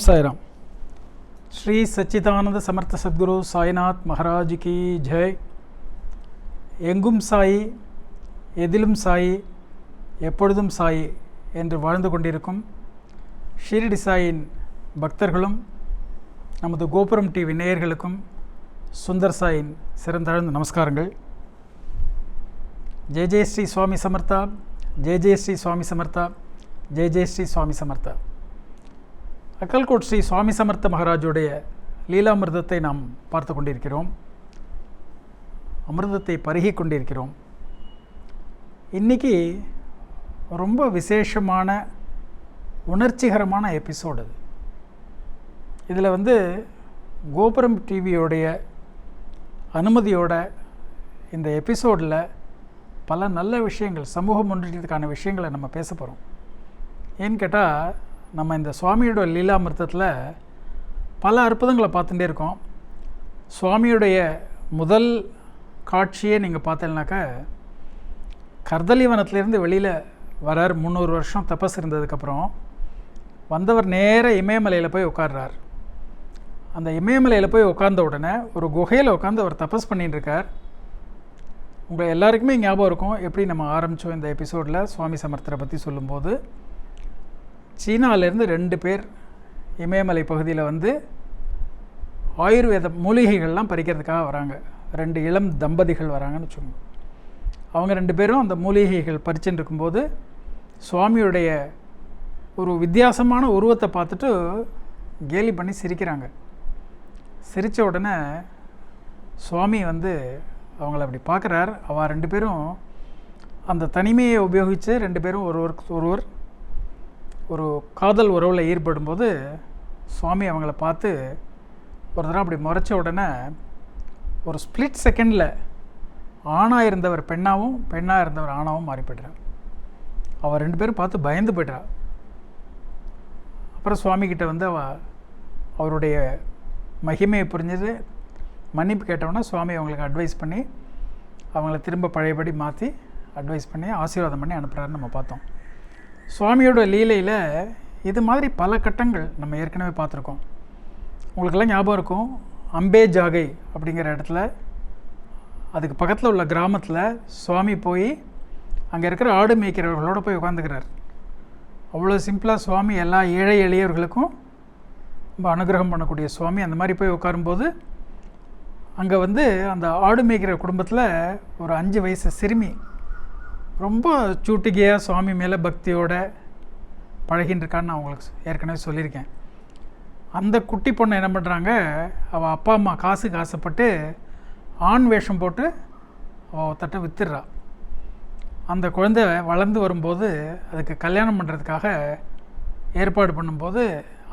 ஓம் சாய்ராம். ஸ்ரீ சச்சிதானந்த சமர்த்த சத்குரு சாய்நாத் மகாராஜ் கி ஜெய். எங்கும் சாயி எதிலும் சாயி எப்பொழுதும் சாயி என்று வாழ்ந்து கொண்டிருக்கும் ஷீரடி சாயின் பக்தர்களும் நமது கோபுரம் டிவி நேயர்களுக்கும் சுந்தர் சாயின் சிறந்தாழ்ந்த நமஸ்காரங்கள். ஜெய ஜெய ஸ்ரீ சுவாமி சமர்த்தா ஜெய ஜெய ஸ்ரீ சுவாமி சமர்த்தா ஜெய ஜெய ஸ்ரீ சுவாமி சமர்த்தா. அக்கல்கோட் ஸ்ரீ சுவாமி சமர்த்த மகாராஜுடைய லீலாமிர்தத்தை நாம் பார்த்து கொண்டிருக்கிறோம். அமிர்தத்தை பருகி கொண்டிருக்கிறோம். இன்றைக்கி ரொம்ப விசேஷமான உணர்ச்சிகரமான எபிசோடு அது. இதில் வந்து கோபுரம் டிவியோடைய அனுமதியோட இந்த எபிசோடில் பல நல்ல விஷயங்கள் சமூகம் முன்னேற்றத்துக்கான விஷயங்களை நம்ம பேச போகிறோம் ஏன்னு கேட்டால் நம்ம இந்த சுவாமியோட லீலாமிர்தத்தில் பல அற்புதங்களை பார்த்துட்டே இருக்கோம். சுவாமியுடைய முதல் காட்சியே நீங்கள் பார்த்தீங்கன்னாக்கா கர்தலிவனத்துலேருந்து வெளியில் வரார் முந்நூறு வருஷம் தபஸ் இருந்ததுக்கப்புறம் வந்தவர் நேர இமயமலையில் போய் உட்கார்றார். அந்த இமயமலையில் போய் உட்கார்ந்த உடனே ஒரு குகையில் உட்காந்து அவர் தபஸ் பண்ணிட்டுருக்கார் உங்கள் எல்லாருக்குமே ஞாபகம் இருக்கும். எப்படி நம்ம ஆரம்பித்தோம் இந்த எபிசோடில் சுவாமி சமர்த்தரை பற்றி சொல்லும்போது. சீனாவிலேருந்து ரெண்டு பேர் இமயமலை பகுதியில் வந்து ஆயுர்வேத மூலிகைகள்லாம் பறிக்கிறதுக்காக வராங்க. ரெண்டு இளம் தம்பதிகள் வராங்கன்னு வச்சுக்கோங்க. அவங்க ரெண்டு பேரும் அந்த மூலிகைகள் பறிச்சுட்டு இருக்கும்போது சுவாமியுடைய ஒரு வித்தியாசமான உருவத்தை பார்த்துட்டு கேலி பண்ணி சிரிக்கிறாங்க. சிரித்த உடனே சுவாமி வந்து அவங்கள அப்படி பார்க்குறார். அவள் ரெண்டு பேரும் அந்த தனிமையை உபயோகித்து ரெண்டு பேரும் ஒருவருக்கு ஒருவர் ஒரு காதல் உறவில் ஈடுபடும்போது சுவாமி அவங்கள பார்த்து ஒரு தடவை அப்படி முறைச்ச உடனே ஒரு ஸ்ப்ளிட் செகண்டில் ஆணாக இருந்தவர் பெண்ணாகவும் பெண்ணாக இருந்தவர் ஆணாகவும் மாறி போய்ட்றார் அவர் ரெண்டு பேரும் பார்த்து பயந்து போய்ட்றா. அப்புறம் சுவாமிக்கிட்ட வந்து அவ அவருடைய மகிமையை புரிஞ்சது. மன்னிப்பு கேட்டவுடனே சுவாமி அவங்களுக்கு அட்வைஸ் பண்ணி அவங்கள திரும்ப பழையபடி மாற்றி அட்வைஸ் பண்ணி ஆசீர்வாதம் பண்ணி அனுப்புகிறாருன்னு நம்ம பார்த்தோம். சுவாமியோட லீலையில் இது மாதிரி பல கட்டங்கள் நம்ம ஏற்கனவே பார்த்துருக்கோம். உங்களுக்கெல்லாம் ஞாபகம் இருக்கும் அம்பே ஜாகை அப்படிங்கிற இடத்துல அதுக்கு பக்கத்தில் உள்ள கிராமத்தில் சுவாமி போய் அங்கே இருக்கிற ஆடு மேய்க்கிறவர்களோடு போய் உட்காந்துக்கிறார் அவ்வளோ சிம்பிளாக சுவாமி எல்லா ஏழை எளியவர்களுக்கும் ரொம்ப அனுகிரகம் பண்ணக்கூடிய சுவாமி அந்த மாதிரி போய் உட்காரும்போது அங்கே வந்து அந்த ஆடு மேய்க்கிற குடும்பத்தில் ஒரு அஞ்சு வயசு சிறுமி ரொம்ப சூட்டிகையாக சுவாமி மேலே பக்தியோட பழகின்றிருக்கான்னு நான் உங்களுக்கு ஏற்கனவே சொல்லியிருக்கேன். அந்த குட்டி பொண்ணை என்ன பண்ணுறாங்க அவள் அப்பா அம்மா காசுக்கு ஆசைப்பட்டு ஆண் வேஷம் போட்டு அவள் ஒருத்தட்ட வித்துடுறா. அந்த குழந்தை வளர்ந்து வரும்போது அதுக்கு கல்யாணம் பண்ணுறதுக்காக ஏற்பாடு பண்ணும்போது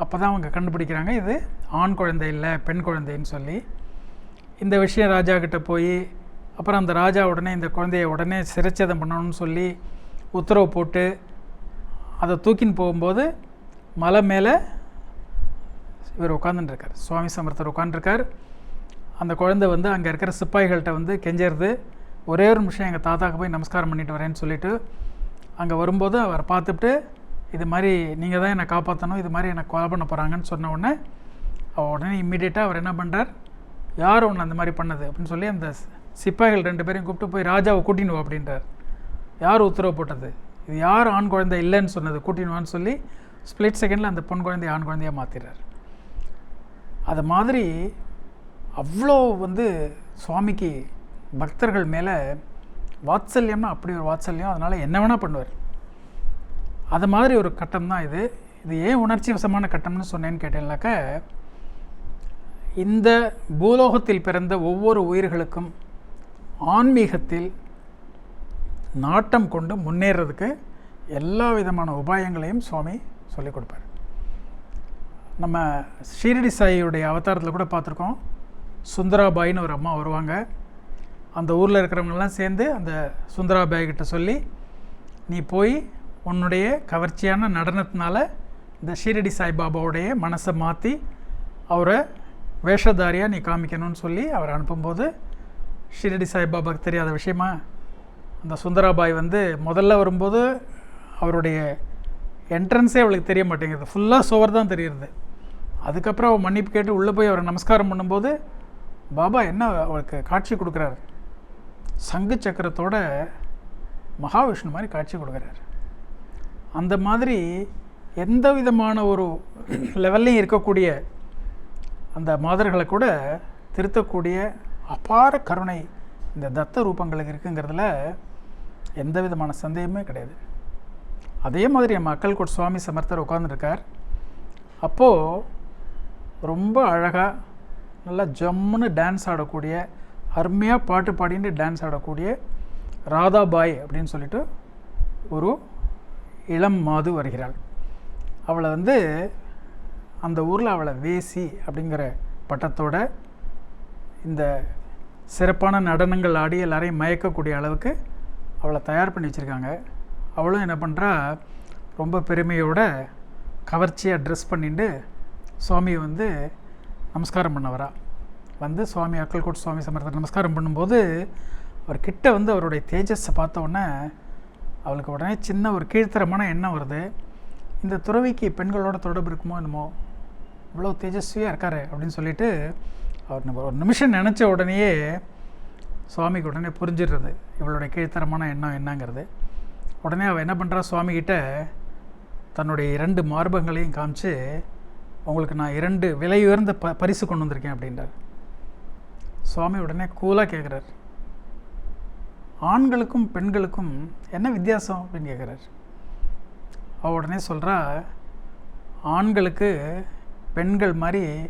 அப்போ தான் அவங்க கண்டுபிடிக்கிறாங்க இது ஆண் குழந்தை இல்லை பெண் குழந்தைன்னு சொல்லி. இந்த விஷயம் ராஜா கிட்டே போய் அப்புறம் அந்த ராஜா உடனே இந்த குழந்தைய உடனே சிறைச்சேதம் பண்ணணும்னு சொல்லி உத்தரவு போட்டு அதை தூக்கின்னு போகும்போது மலை மேலே இவர் உட்காந்துட்டுருக்கார் சுவாமி சமர்த்தர் உட்காந்துருக்கார் அந்த குழந்தை வந்து அங்கே இருக்கிற சிப்பாய்கள்கிட்ட வந்து கெஞ்சிருது ஒரே ஒரு நிமிஷம் எங்கள் தாத்தாவுக்கு போய் நமஸ்காரம் பண்ணிட்டு வரேன்னு சொல்லிவிட்டு அங்கே வரும்போது அவரை பார்த்துட்டு இது மாதிரி நீங்கள் தான் என்னை காப்பாற்றணும் இது மாதிரி என்னை கொலை பண்ண போகிறாங்கன்னு சொன்ன உடனே அவர் உடனே இம்மிடியேட்டாக அவர் என்ன பண்ணுறார் யார் ஒன்று அந்த மாதிரி பண்ணது? அப்படின்னு சொல்லி அந்த சிப்பாய்கள் ரெண்டு பேரையும் கூப்பிட்டு போய் ராஜாவை கூட்டின்னு அப்படின்றார். யார் உத்தரவு போட்டது? இது யார் ஆண் குழந்தை இல்லைன்னு சொன்னது? கூட்டினுவான்னு சொல்லி ஸ்பிளிட் செகண்டில் அந்த பொன் குழந்தைய ஆண் குழந்தையாக மாற்றிடுறார் அது மாதிரி அவ்வளோ வந்து சுவாமிக்கு பக்தர்கள் மேலே வாத்சல்யம்னா அப்படி ஒரு வாத்சல்யம். அதனால் என்ன வேணால் பண்ணுவார். அது மாதிரி ஒரு கட்டம் தான் இது. இது ஏன் உணர்ச்சி வசமான கட்டம்னு சொன்னேன்னு கேட்டேன்னாக்க இந்த பூலோகத்தில் பிறந்த ஒவ்வொரு உயிர்களுக்கும் ஆன்மீகத்தில் நாட்டம் கொண்டு முன்னேறதுக்கு எல்லா விதமான உபாயங்களையும் சுவாமி சொல்லிக் கொடுப்பார். நம்ம ஷீரடி சாயியுடைய அவதாரத்தில் கூட பார்த்துருக்கோம். சுந்தராபாயின்னு ஒரு அம்மா வருவாங்க. அந்த ஊரில் இருக்கிறவங்கெல்லாம் சேர்ந்து அந்த சுந்தராபாய் கிட்ட சொல்லி நீ போய் உன்னுடைய கவர்ச்சியான நடனத்தினால இந்த ஷீரடி சாய்பாபாவுடைய மனசை மாற்றி அவரை வேஷதாரியாக நீ காமிக்கணும்னு சொல்லி அவர் அனுப்பும்போது ஷிரடி சாய்பாபாவுக்கு தெரியாத விஷயமா? அந்த சுந்தராபாய் வந்து முதல்ல வரும்போது அவருடைய என்ட்ரன்ஸே அவளுக்கு தெரிய மாட்டேங்குது. ஃபுல்லாக சுவர் தான் தெரியுது. அதுக்கப்புறம் அவள் மன்னிப்பு கேட்டு உள்ளே போய் அவரை நமஸ்காரம் பண்ணும்போது பாபா என்ன அவளுக்கு காட்சி கொடுக்குறாரு? சங்கு சக்கரத்தோட மகாவிஷ்ணு மாதிரி காட்சி கொடுக்குறாரு. அந்த மாதிரி எந்த விதமான ஒரு லெவல்லையும் இருக்கக்கூடிய அந்த மாதர்களை கூட திருத்தக்கூடிய அபார கருணை இந்த தத்த ரூபங்களுக்கு இருக்குங்கிறதுல எந்த விதமான சந்தேகமே கிடையாது. அதே மாதிரி நம்ம அக்கல்கோட் சுவாமி சமர்த்தர் உட்காந்துருக்கார் அப்போது ரொம்ப அழகாக நல்லா ஜம்முன்னு டான்ஸ் ஆடக்கூடிய அருமையாக பாட்டு பாடிட்டு டான்ஸ் ஆடக்கூடிய ராதாபாய் அப்படின்னு சொல்லிட்டு ஒரு இளம் மாது வருகிறாள். அவளை வந்து அந்த ஊரில் அவளை வேசி அப்படிங்கிற பட்டத்தோட இந்த சிறப்பான நடனங்கள் ஆடி எல்லாரையும் மயக்கக்கூடிய அளவுக்கு அவளை தயார் பண்ணி வச்சுருக்காங்க. அவளும் என்ன பண்ணுறா ரொம்ப பெருமையோட கவர்ச்சியாக ட்ரெஸ் பண்ணிட்டு சுவாமியை வந்து நமஸ்காரம் பண்ண வரா. வந்து சுவாமி அக்கல்கோட் சுவாமி சமர்த்தர் நமஸ்காரம் பண்ணும்போது அவர் கிட்ட வந்து அவருடைய தேஜஸை பார்த்தோடனே அவளுக்கு உடனே சின்ன ஒரு கீழ்த்தரமான எண்ணம் வருது. இந்த துறவிக்கு பெண்களோட தொடர்பு இருக்குமோ என்னமோ? இவ்வளோ தேஜஸ்வியாக இருக்காரு அப்படின்னு சொல்லிட்டு அவர் நம்ம ஒரு நிமிஷம் நினச்ச உடனேயே சுவாமிக்கு உடனே புரிஞ்சிடுறது. இவளுடைய கீழ்த்தரமான எண்ணம் என்னங்கிறது. உடனே அவள் என்ன பண்ணுறா சுவாமிகிட்ட தன்னுடைய இரண்டு மார்பங்களையும் காமிச்சு உங்களுக்கு நான் இரண்டு விலை உயர்ந்த ப பரிசு கொண்டு வந்திருக்கேன் அப்படின்றார். சுவாமி உடனே கூலாக கேட்குறார் ஆண்களுக்கும் பெண்களுக்கும் என்ன வித்தியாசம்? அப்படின்னு கேட்குறார் அவ உடனே சொல்கிறா ஆண்களுக்கு பெண்கள் மாதிரி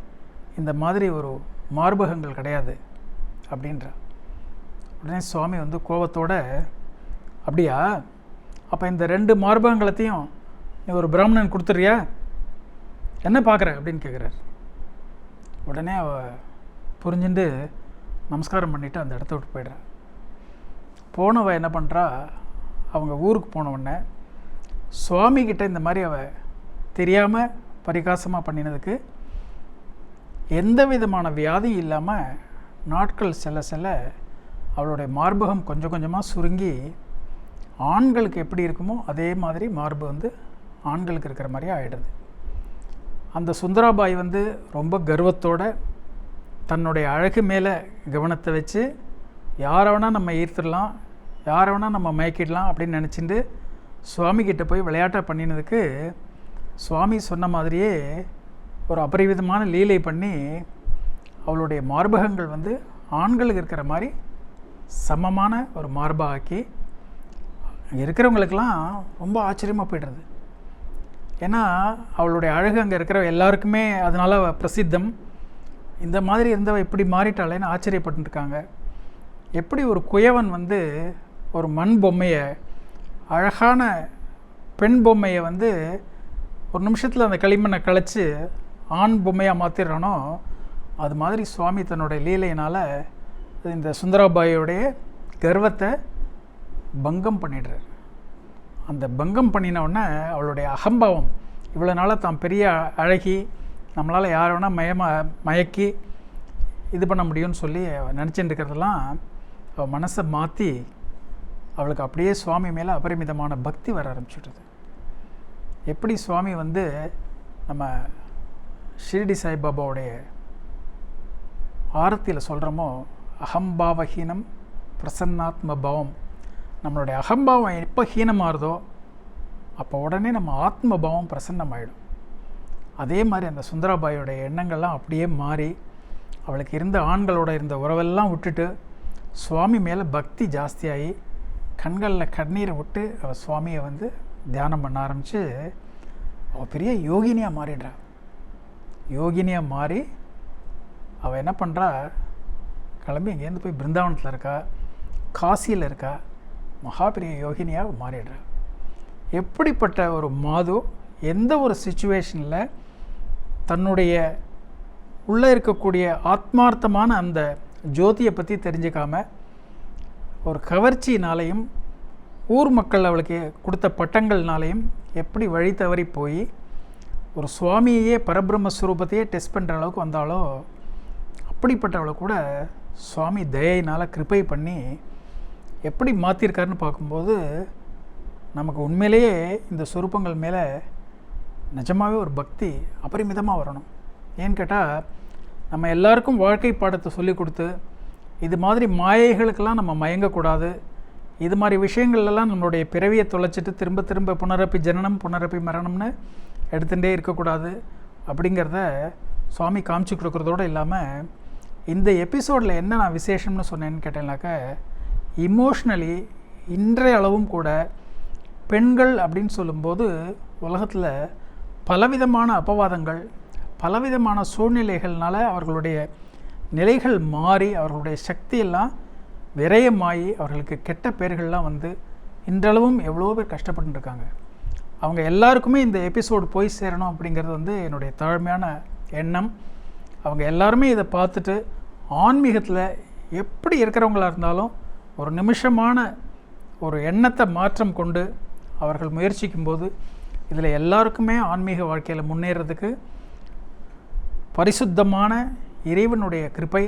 இந்த மாதிரி ஒரு மார்பகங்கள் கிடையாது அப்படின்றா. உடனே சுவாமி வந்து கோபத்தோட அப்படியா? அப்போ இந்த ரெண்டு மார்பகங்களத்தையும் நீ ஒரு பிராமணன் கொடுத்துறியா? என்ன பார்க்குற அப்படின்னு கேட்குறாரு உடனே அவ புரிஞ்சுட்டு நமஸ்காரம் பண்ணிவிட்டு அந்த இடத்த விட்டு போயிடுறா. போனவ என்ன பண்ணுறா அவங்க ஊருக்கு போன உடனே சுவாமிகிட்ட இந்த மாதிரி அவ தெரியாமல் பரிகாசமாக பண்ணினதுக்கு எந்த விதமான வியாதியும் இல்லாமல் நாட்கள் செல்ல செல்ல அவளுடைய மார்பகம் கொஞ்சம் கொஞ்சமாக சுருங்கி ஆண்களுக்கு எப்படி இருக்குமோ அதே மாதிரி மார்பு வந்து ஆண்களுக்கு இருக்கிற மாதிரி ஆகிடுது அந்த சுந்தராபாய் வந்து ரொம்ப கர்வத்தோட தன்னுடைய அழகு மேலே கவனத்தை வச்சு யாரை வேணால் நம்ம ஈர்த்துடலாம் யாரை வேணால் நம்ம மயக்கிடலாம் அப்படின்னு நினச்சிட்டு சுவாமிகிட்ட போய் விளையாட்டை பண்ணினதுக்கு சுவாமி சொன்ன மாதிரியே ஒரு அபரிவிதமான லீலை பண்ணி அவளுடைய மார்பகங்கள் வந்து ஆண்களுக்கு இருக்கிற மாதிரி சமமான ஒரு மார்பா ஆக்கி அங்கே இருக்கிறவங்களுக்கெல்லாம் ரொம்ப ஆச்சரியமாக போய்டுறது. ஏன்னா அவளுடைய அழகு அங்கே இருக்கிற எல்லாருக்குமே அதனால் பிரசித்தம். இந்த மாதிரி இருந்தவ இப்படி மாறிட்டாளேன்னு ஆச்சரியப்பட்டுருக்காங்க. எப்படி ஒரு குயவன் வந்து ஒரு மண் பொம்மையை அழகான பெண் பொம்மையை வந்து ஒரு நிமிஷத்தில் அந்த களிமண்ணை கலைச்சி ஆண் பொம்மையாக மாற்றிடுறானோ அது மாதிரி சுவாமி தன்னுடைய லீலையினால் இந்த சுந்தராபாயோடைய கர்வத்தை பங்கம் பண்ணிடுறார். அந்த பங்கம் பண்ணினவுடனே அவளுடைய அகம்பாவம் இவ்வளோ நாளாக தான் பெரிய அழகி நம்மளால் யார் வேணால் மயமாக மயக்கி இது பண்ண முடியும்னு சொல்லி நினச்சிட்டு இருக்கிறதெல்லாம் அவள் மனசை மாற்றி அவளுக்கு அப்படியே சுவாமி மேலே அபரிமிதமான பக்தி வர ஆரம்பிச்சுடுது. எப்படி சுவாமி வந்து நம்ம ஷிரடி சாய்பாபாவுடைய ஆரத்தியில் சொல்கிறோமோ அகம்பாவஹீனம் பிரசன்னாத்ம பாவம் நம்மளுடைய அகம்பாவம் எப்போ ஹீனமாகுதோ அப்போ உடனே நம்ம ஆத்ம பாவம் பிரசன்னமாயிடும். அதே மாதிரி அந்த சுந்தராபாயோடைய எண்ணங்கள்லாம் அப்படியே மாறி அவளுக்கு இருந்த ஆண்களோட இருந்த உறவெல்லாம் விட்டுட்டு சுவாமி மேலே பக்தி ஜாஸ்தியாகி கண்களில் கண்ணீரை விட்டு அவள் சுவாமியை வந்து தியானம் பண்ண ஆரம்பித்து அவள் பெரிய யோகினியாக மாறிடுறாள் யோகினியாக மாறி அவள் என்ன பண்ணுறா கிளம்பி இங்கேருந்து போய் பிருந்தாவனத்தில் இருக்கா? காசியில் இருக்கா? மகாபிரிய யோகினியாக மாறிடுறா. எப்படிப்பட்ட ஒரு மாது எந்த ஒரு சுச்சுவேஷனில் தன்னுடைய உள்ளே இருக்கக்கூடிய ஆத்மார்த்தமான அந்த ஜோதியை பற்றி தெரிஞ்சுக்காம ஒரு கவர்ச்சியினாலையும் ஊர் மக்கள் அவளுக்கு கொடுத்த பட்டங்கள்னாலையும் எப்படி வழி தவறி போய் ஒரு சுவாமியையே பரபிரம்மஸ்வரூபத்தையே டெஸ்ட் பண்ணுற அளவுக்கு வந்தாலோ அப்படிப்பட்டவளை கூட சுவாமி தயையினால் கிருப்பை பண்ணி எப்படி மாற்றிருக்காருன்னு பார்க்கும்போது நமக்கு உண்மையிலேயே இந்த சொரூபங்கள் மேலே நிஜமாகவே ஒரு பக்தி அபரிமிதமாக வரணும். ஏன்னு கேட்டால் நம்ம எல்லாருக்கும் வாழ்க்கை பாடத்தை சொல்லி கொடுத்து இது மாதிரி மாயைகளுக்கெல்லாம் நம்ம மயங்கக்கூடாது. இது மாதிரி விஷயங்கள்லாம் நம்மளுடைய பிறவியை தொலைச்சிட்டு திரும்ப திரும்ப புனரப்பி ஜனனம் புனரப்பி மரணம்னு எடுத்துகிட்டே இருக்கக்கூடாது அப்படிங்கிறத சுவாமி காமிச்சு கொடுக்குறதோடு இல்லாமல் இந்த எபிசோடில் என்ன நான் விசேஷம்னு சொன்னேன்னு கேட்டேன்னாக்க இமோஷ்னலி இன்றைய அளவும் கூட பெண்கள் அப்படின்னு சொல்லும்போது உலகத்தில் பலவிதமான அபவாதங்கள் பலவிதமான சூழ்நிலைகள்னால் அவர்களுடைய நிலைகள் மாறி அவர்களுடைய சக்தியெல்லாம் விரயமாகி அவர்களுக்கு கெட்ட பேர்கள்லாம் வந்து இன்றளவும் எவ்வளோ பேர் கஷ்டப்பட்டுருக்காங்க. அவங்க எல்லாருக்குமே இந்த எபிசோடு போய் சேரணும் அப்படிங்கிறது வந்து என்னுடைய தாழ்மையான எண்ணம். அவங்க எல்லாருமே இதை பார்த்துட்டு ஆன்மீகத்தில் எப்படி இருக்கிறவங்களாக இருந்தாலும் ஒரு நிமிஷமான ஒரு எண்ணத்தை மாற்றம் கொண்டு அவர்கள் முயற்சிக்கும்போது இதில் எல்லாருக்குமே ஆன்மீக வாழ்க்கையில் முன்னேறதுக்கு பரிசுத்தமான இறைவனுடைய கிருப்பை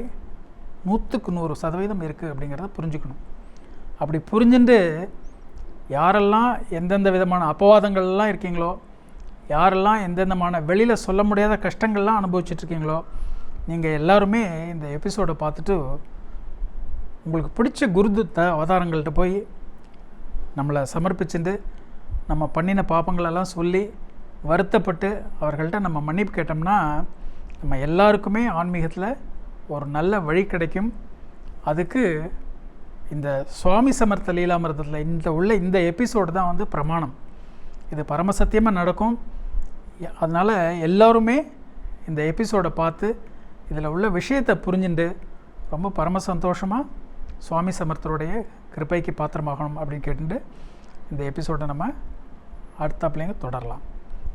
நூற்றுக்கு நூறு சதவீதம் இருக்குது அப்படிங்கிறத புரிஞ்சுக்கணும். அப்படி புரிஞ்சுட்டு யாரெல்லாம் எந்தெந்த விதமான அப்பவாதங்கள்லாம் இருக்கீங்களோ யாரெல்லாம் எந்தெந்தமான வெளியில் சொல்ல முடியாத கஷ்டங்கள்லாம் அனுபவிச்சிட்ருக்கீங்களோ நீங்கள் எல்லாருமே இந்த எபிசோடை பார்த்துட்டு உங்களுக்கு பிடிச்ச குருதுத்த அவதாரங்கள்ட்ட போய் நம்மளை சமர்ப்பிச்சுட்டு நம்ம பண்ணின பாப்பங்களெல்லாம் சொல்லி வருத்தப்பட்டு அவர்கள்ட்ட நம்ம மன்னிப்பு கேட்டோம்னா நம்ம எல்லாருக்குமே ஆன்மீகத்தில் ஒரு நல்ல வழி கிடைக்கும். அதுக்கு இந்த சுவாமி சமர்த்த லீலாமிரதத்தில் இந்த உள்ள இந்த எபிசோடு தான் வந்து பிரமாணம். இது பரமசத்தியமாக நடக்கும். அதனால் எல்லோருமே இந்த எபிசோடை பார்த்து இதில் உள்ள விஷயத்தை புரிஞ்சுட்டு ரொம்ப பரம சந்தோஷமாக சுவாமி சமர்த்தருடைய கிருப்பைக்கு பாத்திரமாகணும் அப்படின்னு கேட்டுட்டு இந்த எபிசோடை நம்ம அடுத்தாப்புலேங்க தொடரலாம்.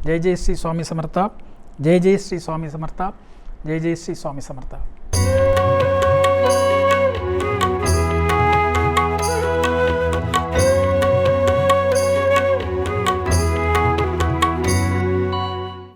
ஜெய் ஜெய் ஸ்ரீ சுவாமி சமர்த்தா ஜெய் ஜெய் ஸ்ரீ சுவாமி சமர்த்தா ஜெய் ஜெய் ஸ்ரீ சுவாமி சமர்த்தா.